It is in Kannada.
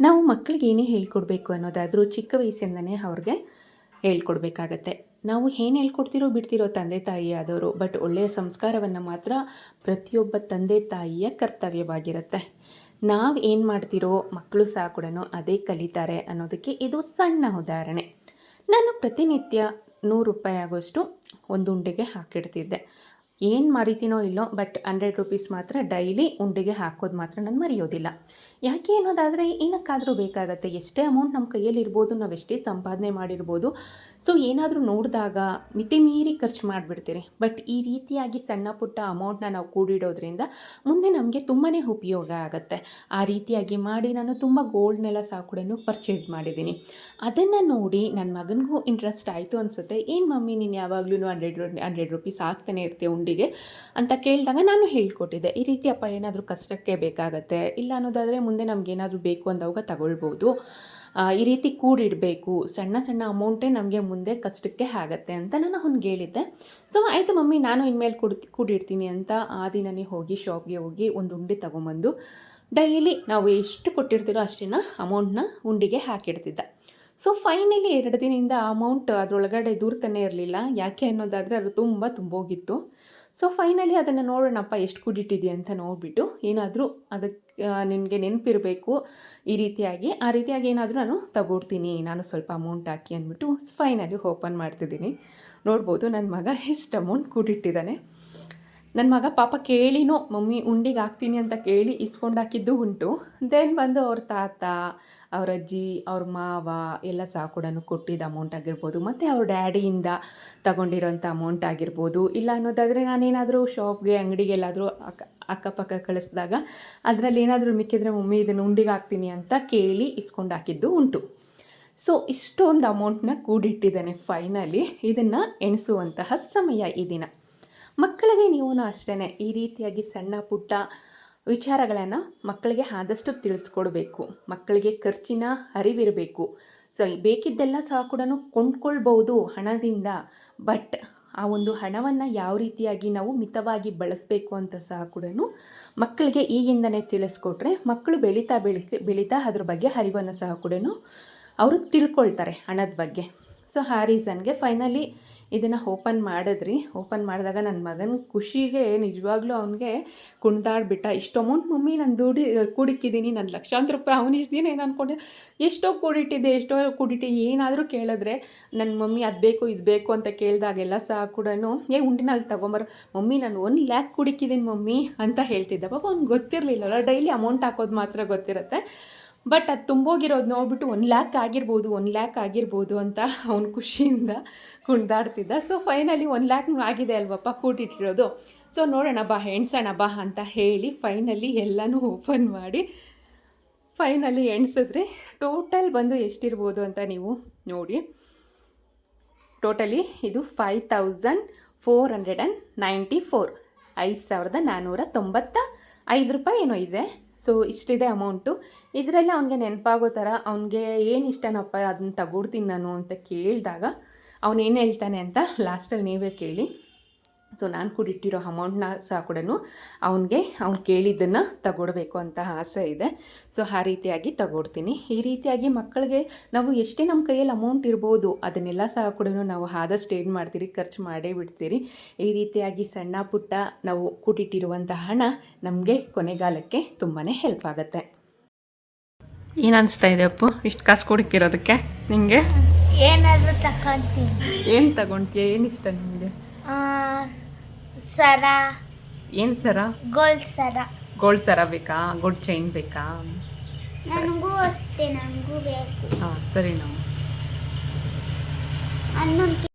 ನಾವು ಮಕ್ಕಳಿಗೆ ಏನೇ ಹೇಳ್ಕೊಡ್ಬೇಕು ಅನ್ನೋದಾದರೂ ಚಿಕ್ಕ ವಯಸ್ಸಿಂದನೇ ಅವ್ರಿಗೆ ಹೇಳ್ಕೊಡ್ಬೇಕಾಗತ್ತೆ. ನಾವು ಏನು ಹೇಳ್ಕೊಡ್ತಿರೋ ಬಿಡ್ತಿರೋ ತಂದೆ ತಾಯಿ ಆದವರು ಬಟ್ ಒಳ್ಳೆಯ ಸಂಸ್ಕಾರವನ್ನು ಮಾತ್ರ ಪ್ರತಿಯೊಬ್ಬ ತಂದೆ ತಾಯಿಯ ಕರ್ತವ್ಯವಾಗಿರುತ್ತೆ. ನಾವು ಏನು ಮಾಡ್ತಿರೋ ಮಕ್ಕಳು ಸಹ ಕೂಡ ಅದೇ ಕಲಿತಾರೆ ಅನ್ನೋದಕ್ಕೆ ಇದು ಸಣ್ಣ ಉದಾಹರಣೆ. ನಾನು ಪ್ರತಿನಿತ್ಯ ನೂರು ರೂಪಾಯಿ ಆಗೋಷ್ಟು ಒಂದು ಉಂಡೆಗೆ ಹಾಕಿಡ್ತಿದ್ದೆ. ಏನು ಮರಿತೀನೋ ಇಲ್ಲೋ ಬಟ್ ಹಂಡ್ರೆಡ್ ರುಪೀಸ್ ಮಾತ್ರ ಡೈಲಿ ಉಂಡೆಗೆ ಹಾಕೋದು ಮಾತ್ರ ನಾನು ಮರೆಯೋದಿಲ್ಲ. ಯಾಕೆ ಅನ್ನೋದಾದರೆ ಏನಕ್ಕಾದರೂ ಬೇಕಾಗತ್ತೆ. ಎಷ್ಟೇ ಅಮೌಂಟ್ ನಮ್ಮ ಕೈಯಲ್ಲಿರ್ಬೋದು ನಾವು ಎಷ್ಟೇ ಸಂಪಾದನೆ ಮಾಡಿರ್ಬೋದು. ಸೊ ಏನಾದರೂ ನೋಡಿದಾಗ ಮಿತಿ ಮೀರಿ ಖರ್ಚು ಮಾಡಿಬಿಡ್ತೀರಿ. ಬಟ್ ಈ ರೀತಿಯಾಗಿ ಸಣ್ಣ ಪುಟ್ಟ ಅಮೌಂಟ್ನ ನಾವು ಕೂಡಿಡೋದ್ರಿಂದ ಮುಂದೆ ನಮಗೆ ತುಂಬಾ ಉಪಯೋಗ ಆಗುತ್ತೆ. ಆ ರೀತಿಯಾಗಿ ಮಾಡಿ ನಾನು ತುಂಬ ಗೋಲ್ಡ್ನೆಲ್ಲ ಸಹ ಕೂಡ ಪರ್ಚೇಸ್ ಮಾಡಿದ್ದೀನಿ. ಅದನ್ನು ನೋಡಿ ನನ್ನ ಮಗನಿಗೂ ಇಂಟ್ರೆಸ್ಟ್ ಆಯಿತು ಅನಿಸುತ್ತೆ. ಏನು ಮಮ್ಮಿ, ನೀನು ಯಾವಾಗಲೂ ಹಂಡ್ರೆಡ್ ಹಂಡ್ರೆಡ್ ರುಪೀಸ್ ಹಾಕ್ತಾನೆ ಇರ್ತೀಯ ಉಂಡಿಗೆ ಅಂತ ಕೇಳಿದಾಗ ನಾನು ಹೇಳ್ಕೊಟ್ಟಿದ್ದೆ, ಈ ರೀತಿ ಅಪ್ಪ ಏನಾದರೂ ಕಷ್ಟಕ್ಕೆ ಬೇಕಾಗತ್ತೆ, ಇಲ್ಲ ಅನ್ನೋದಾದರೆ ಮುಂದೆ ನಮಗೇನಾದರೂ ಬೇಕು ಅಂದವಾಗ ತಗೊಳ್ಬೋದು. ಈ ರೀತಿ ಕೂಡಿಡಬೇಕು, ಸಣ್ಣ ಸಣ್ಣ ಅಮೌಂಟೇ ನಮಗೆ ಮುಂದೆ ಕಷ್ಟಕ್ಕೆ ಆಗತ್ತೆ ಅಂತ ನಾನು ಅವ್ನಿಗೆ ಹೇಳಿದ್ದೆ. ಸೊ, ಆಯಿತು ಮಮ್ಮಿ, ನಾನು ಇನ್ಮೇಲೆ ಕೂಡ ಕೂಡಿಡ್ತೀನಿ ಅಂತ ಆ ದಿನನೇ ಹೋಗಿ ಶಾಪ್ಗೆ ಹೋಗಿ ಒಂದು ಉಂಡೆ ತೊಗೊಂಬಂದು ಡೈಲಿ ನಾವು ಎಷ್ಟು ಕೊಟ್ಟಿರ್ತೀರೋ ಅಷ್ಟಿನ ಅಮೌಂಟ್ನ ಉಂಡಿಗೆ ಹಾಕಿಡ್ತಿದ್ದೆ. ಸೊ, ಫೈನಲಿ ಎರಡು ದಿನದಿಂದ ಅಮೌಂಟ್ ಅದರೊಳಗಡೆ ದೂರ್ತಾನೆ ಇರಲಿಲ್ಲ. ಯಾಕೆ ಅನ್ನೋದಾದರೆ ಅದು ತುಂಬ ತುಂಬೋಗಿತ್ತು. ಸೊ ಫೈನಲಿ ಅದನ್ನು ನೋಡೋಣಪ್ಪ, ಎಷ್ಟು ಕುಡಿಟ್ಟಿದೆ ಅಂತ ನೋಡಿಬಿಟ್ಟು ಏನಾದರೂ ಅದಕ್ಕೆ ನಿನಗೆ ನೆನಪಿರಬೇಕು ಈ ರೀತಿಯಾಗಿ. ಆ ರೀತಿಯಾಗಿ ಏನಾದರೂ ನಾನು ತಗೊಡ್ತೀನಿ, ನಾನು ಸ್ವಲ್ಪ ಅಮೌಂಟ್ ಹಾಕಿ ಅಂದ್ಬಿಟ್ಟು ಫೈನಲಿ ಓಪನ್ ಮಾಡ್ತಿದ್ದೀನಿ. ನೋಡ್ಬೋದು ನನ್ನ ಮಗ ಎಷ್ಟು ಅಮೌಂಟ್ ಕೂಡಿಟ್ಟಿದ್ದಾನೆ ನನ್ನ ಮಗ ಪಾಪ ಕೇಳಿನೋ, ಮಮ್ಮಿ, ಉಂಡಿಗೆ ಹಾಕ್ತೀನಿ ಅಂತ ಕೇಳಿ ಇಸ್ಕೊಂಡಾಕಿದ್ದು ಉಂಟು. ದೆನ್ ಬಂದು ಅವ್ರ ತಾತ, ಅವ್ರ ಅಜ್ಜಿ, ಅವ್ರ ಮಾವ ಎಲ್ಲ ಸಹ ಕೂಡ ಕೊಟ್ಟಿದ್ದ ಅಮೌಂಟ್ ಆಗಿರ್ಬೋದು. ಮತ್ತು ಅವ್ರ ಡ್ಯಾಡಿಯಿಂದ ತಗೊಂಡಿರೋಂಥ ಅಮೌಂಟ್ ಆಗಿರ್ಬೋದು. ಇಲ್ಲ ಅನ್ನೋದಾದರೆ ನಾನೇನಾದರೂ ಶಾಪ್ಗೆ ಅಂಗಡಿಗೆ ಎಲ್ಲಾದರೂ ಅಕ್ಕ, ಅಕ್ಕಪಕ್ಕ ಕಳಿಸಿದಾಗ ಅದರಲ್ಲಿ ಏನಾದರೂ ಮಿಕ್ಕಿದ್ರೆ, ಮಮ್ಮಿ, ಇದನ್ನು ಉಂಡಿಗೆ ಹಾಕ್ತೀನಿ ಅಂತ ಕೇಳಿ ಇಸ್ಕೊಂಡು ಹಾಕಿದ್ದು ಉಂಟು. ಸೊ ಇಷ್ಟೊಂದು ಅಮೌಂಟ್ನ ಕೂಡಿಟ್ಟಿದ್ದಾನೆ ಫೈನಲಿ ಇದನ್ನು ಎಣಿಸುವಂತಹ ಸಮಯ ಈ ದಿನ. ಮಕ್ಕಳಿಗೆ ನೀವು ಅಷ್ಟೇ ಈ ರೀತಿಯಾಗಿ ಸಣ್ಣ ಪುಟ್ಟ ವಿಚಾರಗಳನ್ನು ಮಕ್ಕಳಿಗೆ ಆದಷ್ಟು ತಿಳಿಸ್ಕೊಡ್ಬೇಕು. ಮಕ್ಕಳಿಗೆ ಖರ್ಚಿನ ಅರಿವಿರಬೇಕು. ಸೊ ಬೇಕಿದ್ದೆಲ್ಲ ಸಹ ಕೂಡ ಕೊಂಡ್ಕೊಳ್ಬೋದು ಹಣದಿಂದ, ಬಟ್ ಆ ಒಂದು ಹಣವನ್ನು ಯಾವ ರೀತಿಯಾಗಿ ನಾವು ಮಿತವಾಗಿ ಬಳಸಬೇಕು ಅಂತ ಸಹ ಕೂಡ ಮಕ್ಕಳಿಗೆ ಈಗಿಂದನೇ ತಿಳಿಸ್ಕೊಟ್ರೆ ಮಕ್ಕಳು ಬೆಳೀತಾ ಬೆಳಿ ಬೆಳೀತಾ ಅದ್ರ ಬಗ್ಗೆ ಅರಿವನ್ನು ಸಹ ಕೂಡ ಅವರು ತಿಳ್ಕೊಳ್ತಾರೆ ಹಣದ ಬಗ್ಗೆ. ಸೊ ಆ ರೀಸನ್ಗೆ ಫೈನಲಿ ಇದನ್ನು ಓಪನ್ ಮಾಡಿದ್ರಿ. ಓಪನ್ ಮಾಡಿದಾಗ ನನ್ನ ಮಗನ ಖುಷಿಗೆ ನಿಜವಾಗ್ಲೂ ಅವನಿಗೆ ಕುಣ್ದಾಡ್ಬಿಟ್ಟ. ಇಷ್ಟು ಅಮೌಂಟ್ ಮಮ್ಮಿ ನಾನು ದುಡಿ ಕೂಡಿಕ್ಕಿದ್ದೀನಿ ನನ್ನ ಲಕ್ಷಾಂತರ ರೂಪಾಯಿ ಅವನಿಷ್ಟು ದಿನ ಏನು ಅಂದ್ಕೊಂಡೆ ಎಷ್ಟೋ ಕೂಡಿಟ್ಟಿದ್ದೆ, ಎಷ್ಟೋ ಕೂಡಿಟ್ಟು, ಏನಾದರೂ ಕೇಳಿದ್ರೆ ನನ್ನ ಮಮ್ಮಿ ಅದು ಬೇಕು, ಇದು ಬೇಕು ಅಂತ ಕೇಳಿದಾಗೆಲ್ಲ ಸಹ ಕೂಡ ಏ ಉಂಡಿನ ಅಲ್ಲಿ ತೊಗೊಂಬರು. ಮಮ್ಮಿ, ನಾನು ಒಂದು ಲ್ಯಾಕ್ ಕುಡಿಕಿದ್ದೀನಿ ಮಮ್ಮಿ ಅಂತ ಹೇಳ್ತಿದ್ದ. ಪಾಪ ಅವ್ನಿಗೆ ಗೊತ್ತಿರಲಿಲ್ಲಲ್ಲ, ಡೈಲಿ ಅಮೌಂಟ್ ಹಾಕೋದು ಮಾತ್ರ ಗೊತ್ತಿರುತ್ತೆ. ಬಟ್ ಅದು ತುಂಬೋಗಿರೋದು ನೋಡ್ಬಿಟ್ಟು ಒನ್ ಲ್ಯಾಕ್ ಆಗಿರ್ಬೋದು ಒನ್ ಲ್ಯಾಕ್ ಆಗಿರ್ಬೋದು ಅಂತ ಅವ್ನು ಖುಷಿಯಿಂದ ಕುಣ್ದಾಡ್ತಿದ್ದ. ಸೊ ಫೈನಲಿ ಒನ್ ಲ್ಯಾಕ್ ಆಗಿದೆ ಅಲ್ವಪ್ಪ ಕೂಟಿಟ್ಟಿರೋದು. ಸೊ ನೋಡೋಣ, ಬಾ ಎಣ್ಸೋಣ, ಬಾ ಅಂತ ಹೇಳಿ ಫೈನಲಿ ಎಲ್ಲನೂ ಓಪನ್ ಮಾಡಿ ಫೈನಲಿ ಎಣ್ಸಿದ್ರೆ ಟೋಟಲ್ ಬಂದು ಎಷ್ಟಿರ್ಬೋದು ಅಂತ ನೀವು ನೋಡಿ. ಟೋಟಲಿ ಇದು five thousand four hundred and ninety four ಐದು ಸಾವಿರದ ನಾನ್ನೂರ ತೊಂಬತ್ತ ಐದು ರೂಪಾಯಿ ಏನೋ ಇದೆ. ಸೊ ಇಷ್ಟಿದೆ ಅಮೌಂಟು ಇದರಲ್ಲಿ ಅವನಿಗೆ ನೆನಪಾಗೋ ಥರ ಅವನಿಗೆ ಏನು ಇಷ್ಟನಪ್ಪ ಅದನ್ನ ತಗೊಡ್ತೀನಿ ನಾನು ಅಂತ ಕೇಳಿದಾಗ ಅವನೇನು ಹೇಳ್ತಾನೆ ಅಂತ ಲಾಸ್ಟಲ್ಲಿ ನೀವೇ ಕೇಳಿ. ಸೊ ನಾನು ಕೂಡಿಟ್ಟಿರೋ ಅಮೌಂಟ್ನ ಸಹ ಕೂಡ ಅವನಿಗೆ ಅವ್ನು ಕೇಳಿದ್ದನ್ನು ತಗೊಡ್ಬೇಕು ಅಂತ ಆಸೆ ಇದೆ. ಸೊ ಆ ರೀತಿಯಾಗಿ ತಗೊಡ್ತೀನಿ. ಈ ರೀತಿಯಾಗಿ ಮಕ್ಕಳಿಗೆ ನಾವು ಎಷ್ಟೇ ನಮ್ಮ ಕೈಯಲ್ಲಿ ಅಮೌಂಟ್ ಇರ್ಬೋದು ಅದನ್ನೆಲ್ಲ ಸಹ ಕೂಡ ನಾವು ಆದಷ್ಟು ಏನು ಮಾಡ್ತೀರಿ ಖರ್ಚು ಮಾಡೇ ಬಿಡ್ತೀರಿ. ಈ ರೀತಿಯಾಗಿ ಸಣ್ಣ ಪುಟ್ಟ ನಾವು ಕೂಡಿಟ್ಟಿರುವಂಥ ಹಣ ನಮಗೆ ಕೊನೆಗಾಲಕ್ಕೆ ತುಂಬಾ ಹೆಲ್ಪ್ ಆಗುತ್ತೆ. ಏನು ಅನಿಸ್ತಾ ಇದೆ ಅಪ್ಪು? ಇಷ್ಟು ಕಾಸು ಕೊಡಕ್ಕಿರೋದಕ್ಕೆ? ನಿಮಗೆ ಏನಾದರೂ ತಗೊಂತೀನಿ. ಏನು ತಗೊಂತೀಯ ಏನು ಇಷ್ಟ ನಿಮಗೆ ಆ, ಸರ. ಏನು ಸರ? ಗೋಲ್ಡ್ ಸರ. ಗೋಲ್ಡ್ ಸರ ಬೇಕಾ? ಗೋಲ್ಡ್ ಚೈನ್ ಬೇಕಾ? ನನಗೂ ಅಷ್ಟೇ ನನಗೂ ಬೇಕು. ಹಾಂ ಸರಿ ನಾವು ಹನ್ನೊಂದು